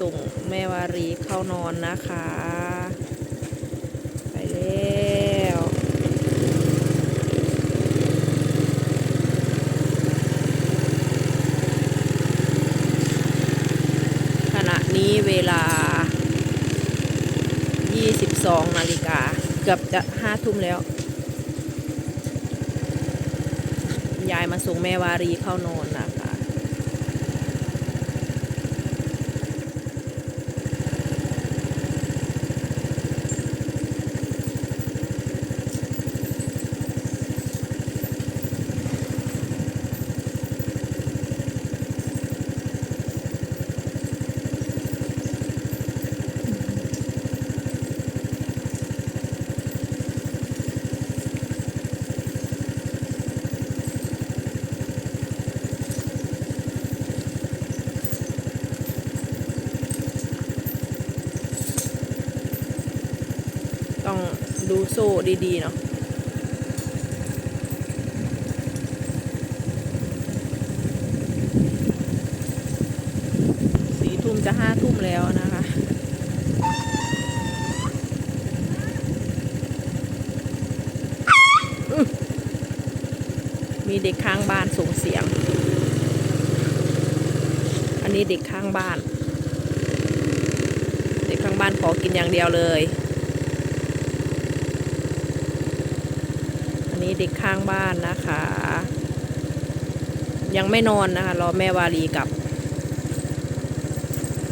ส่งแม่วารีเข้านอนนะคะ ไปแล้วขณะนี้เวลา 22 นาฬิกา เกือบจะห้าทุ่มแล้ว ยายมาส่งแม่วารีเข้านอนนะคะ ต้องดูโซ่ดีๆเนาะสี่ทุ่มจะห้าทุ่มแล้วนะคะมีเด็กข้างบ้านส่งเสียง อันนี้เด็กข้างบ้าน เด็กข้างบ้านขอกินอย่างเดียวเลย อัน นี้เด็กข้างบ้านนะคะ ยังไม่นอนนะคะ รอแม่วารีกลับ